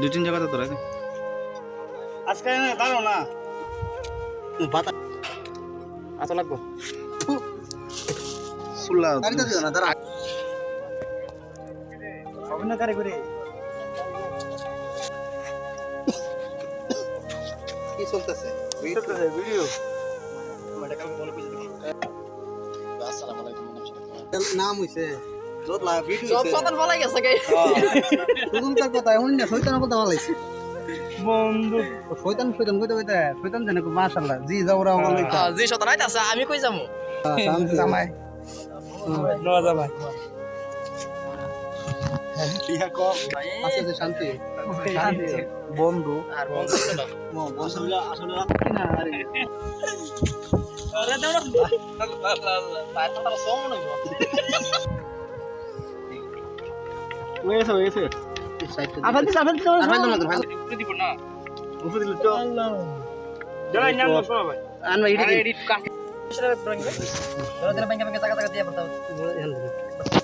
দুই তিন জায়গাতে ধরে আজকে না দাঁড়ো না। বাতা আতো লাগবো। সুল্লা না করে মাশাআল্লাহ। জি যাওরা বলে জি সতন আইতাছে আমি কই যামু জামাই। নওয়া জামাই আছে যে শান্তি। শান্তি। বন্ধু। আর বন্ধু আসলে না আরে। আরে দাও না ভাই তো তারা সম নইবো ওয়েছে ওয়েছে আবার দিস আবার দিস আবার দিস দিব না। উপরে দিল তো জয় নাম শোনা ভাই। আন ভাই আরে এডিট কাজ। সেটা ড্রয়িং বে ধরো ব্যাংকে ব্যাংকে টাকা টাকা দিয়ে পড়তাও এখান থেকে।